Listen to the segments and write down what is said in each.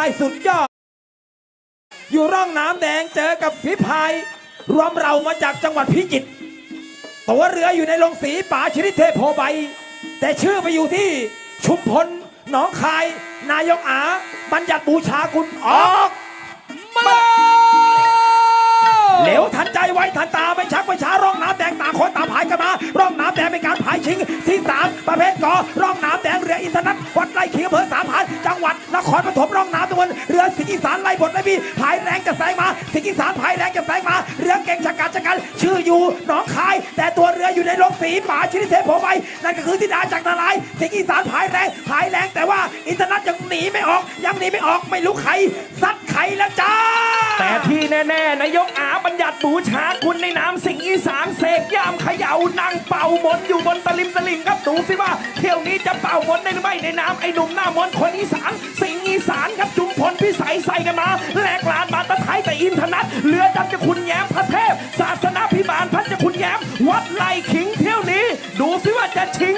ายสุดยอด อยู่ร่องน้ำแดงเจอกับฝีพาย รวมเรามาจากจังหวัดพิจิตรตัวเรืออยู่ในลงสีป่าชนิดเทพโพใบ แต่ชื่อไปอยู่ที่ชุมพลหนองคาย นายกอาบัญญัติบูชาคุณออกมาเหลวทันใจไวทันตาไม่ชักไม่ช้าร่องน้ำแดงต่างคนต่างพายกันมาร่องน้ำแดงเป็นการพายชิงที่สามประเภทกอร่องน้ำแดงเรืออินทรนัทวัดไร่ขิงอำเภอสามพัน จังหวัดนครปฐมร่องน้ำตะวันเรือสิงห์อีสานไล่บทไล่บีพายแรงจะแซงมาสิงห์อีสานพายแรงจะแซงมา เรือเก่งชะกันชะกันชื่ออยู่หนองคาย แต่ตัวเรืออยู่ในลงสีป่าชนิดเทพโพใบนั่นก็คือทิดาจากนาลายสิงห์อีสานพายแรงพายแรงแต่ว่าอินทรนัทยังหนีไม่ออกยังหนีไม่ออกไม่รู้ใครซัด ใครแล้วจ้า แต่ที่แน่ๆนายกอาบัญญัติบูชาคุณในน้ำสิงห์อีสานเสกยามเขย่านั่งเป่ามนอยู่บนตะลิมตะลิงครับดูสิว่า เที่ยวนี้จะเป่ามนได้หรือไม่ในน้ำไอ้หนุ่มหน้ามนคนอีสานสิงห์อีสานครับจุมพลพิสัยใส่กันมาแหลกลานมาตะไทยแต่อินทนัทเรือจำจะคุณแย้มพระเทพ ศาสนาพิบาลพัชคุณแย้ม วัดไล่ขิงเที่ยวนี้ ดูสิว่าจะชิง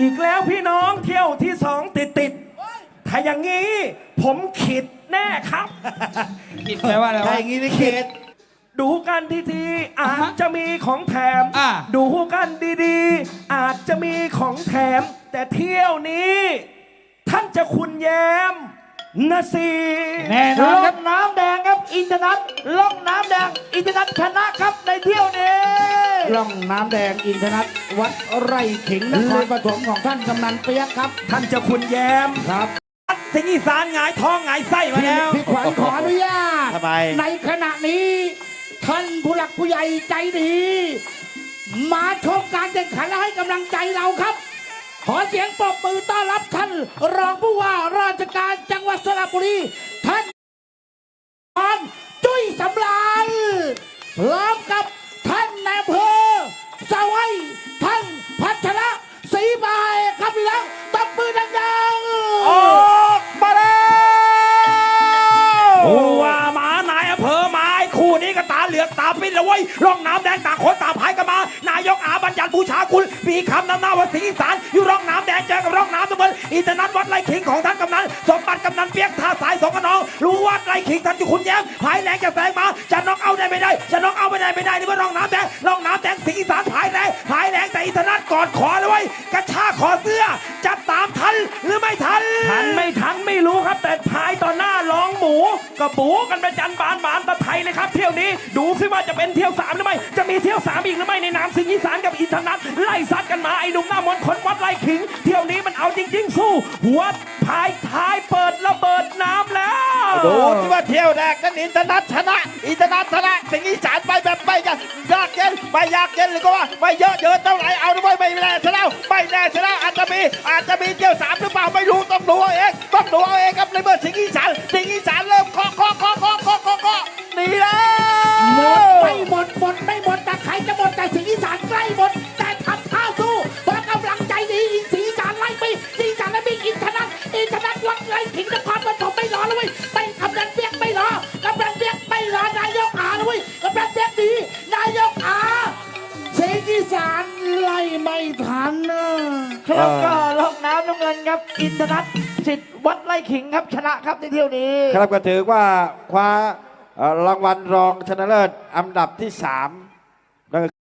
อีกแล้วพี่น้องเที่ยวที่สองติดติดๆถ้าอย่างนี้ ผมขิดแน่ครับผิดแปลว่าอะไรถ้าวะ อย่างนี้นี่เขต ดูกันทีๆอาจจะมีของแถม อ่า ดูกันดีๆ อาจจะมีของแถม แต่เที่ยวนี้ ท่านจะคุณแย้ม นะสิแน่นอนคล่รัอบงน้ำแดงครับอินทนัทล่องน้ำแดงอินทนัทชนะครับในเที่ยวนี้ล่องน้ำแดงอินทนัทวัดไร่ขิงนครปฐมของท่านกำนันเปียกครับท่านจะคุณแย้มครับสิงห์อีสานหงายท้องหงายไส้มาแล้วพี่ขวัญขออนุญาตทำไมในขณะนี้ ท่านผู้หลักผู้ใหญ่ใจดี มาชมการแข่งขันและให้กำลังใจเราครับ ขอเสียงปรบมือต้อนรับท่าน รองผู้ว่าราชการจังหวัดสระบุรี ท่านพรจุ้ยสำราญพร้อม นแล้วเว้ยร่องน้ำแดงต่างคนต่างพายกันมา นายกอาบัญญัติบูชาคุณมีคำนำหน้าวสิงห์อีสานอยู่ร่องน้ำแดงเจอกับร่องน้ำตะเบินอินทนัทวัดไร่ขิงของท่านกำนันสมบัติกำนันเปียกท่าสายสองกระนอง รู้ว่าไร่ขิงท่านจุคุณแย้มพายแรงจะแซงมาจะน็อกเอาได้ไม่ได้จะน็อกเอาไม่ได้ไม่ได้นี่ว่าร่องน้ำแดงร่องน้ำแดงสิงห์อีสานพายแรงพายแรงแต่อินทนัทกอดคอเลยเว้ยกระชากคอเสื้อ มูก็บูกันประจันบานบานตะไทยเลยครับ เที่ยวนี้ดูซิว่าจะเป็นเที่ยวสามหรือไม่จะมีเที่ยวสามอีกหรือไม่ในนามสิงห์อีสานกับอินทนัทไล่ซัดกันมาไอ้หนุ่มหน้ามนคนวัดไล่ขิง เที่ยวนี้มันเอาจริงๆสู้ หัวพายท้ายเปิดระเบิดน้ำแล้วดูที่ว่าเที่ยวแรกนั้นอินทนัทชนะอินทนัทชนะสิงห์อีสานไปแบบไม่ยากยากเย็นไม่ยากเย็นหรือก็ว่าไม่เยอะเยินเท่าไหร่เอาด้วยไม่แน่ชนะไม่แน่ชนะอาจจะมีอาจจะมีเที่ยวสามหรือเปล่าไม่รู้ต้องดูเอาเองต้องดูเอาเองครับในเมื่อสิงห์อีสานสิงห์อีสานเริ่ม ไล่ไม่ทันนะครับก็ล่องน้ำน้ำเงินครับ อินทนัทสิทธิ์วัดไร่ขิงครับชนะครับในเที่ยวนี้ ครับก็ถือว่าคว้าเอ่อรางวัลรองชนะเลิศอันดับที่3